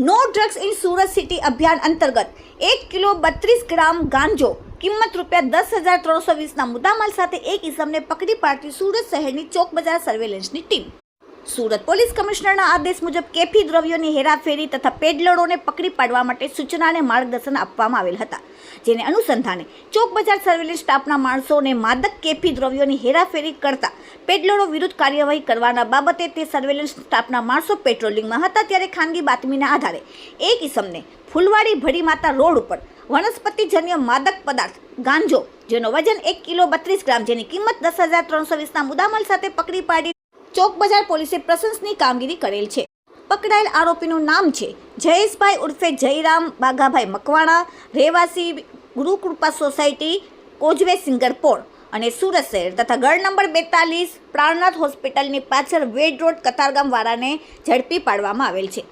No drugs in Surat city અભિયાન અંતર્ગત એક કિલો બત્રીસ ગ્રામ ગાંજો કિંમત રૂપિયા દસ હજાર ત્રણસો વીસના મુદ્દામાલ સાથે એક ઇસમને પકડી પાડતી સુરત શહેરની ચોક બજાર સર્વેલન્સની ટીમ સુરત પોલીસ કમિશનરના આદેશ મુજબ કેફી દ્રવ્યોની હેરાફેરી તથા પેડલરોને પકડી પાડવા માટે સૂચના અને માર્ગદર્શન આપવામાં આવેલ હતા. જેને અનુસંધાને ચોક બજાર સર્વેલન્સ સ્ટાફના માણસોને માદક કેફી દ્રવ્યોની હેરાફેરી કરતા પેડલરો વિરુદ્ધ કાર્યવાહી કરવાના બાબતે તે સર્વેલન્સ સ્ટાફના માણસો પેટ્રોલિંગમાં હતા ત્યારે ખાનગી બાતમીના આધારે એક ઇસમને ફૂલવાડી ભડી માતા રોડ ઉપર વનસ્પતિજન્ય માદક પદાર્થ ગાંજો, જેનો વજન એક કિલો બત્રીસ ગ્રામ, જેની કિંમત દસ હજાર ત્રણસો વીસના મુદ્દામાલ સાથે પકડી પાડી ચોક બજાર પોલીસે પ્રશંસની કામગીરી કરેલ છે. પકડાયેલ આરોપીનું નામ છે જયેશભાઈ ઉર્ફે જયરામ બાઘાભાઈ મકવાણા, રહેવાસી ગુરુકૃપા સોસાયટી, કોજવે સિંગરપોર અને સુરત શહેર તથા ગઢ નંબર બેતાલીસ પ્રાણનાથ હોસ્પિટલની પાછળ વેડ રોડ કતારગામ વાળાને ઝડપી પાડવામાં આવેલ છે.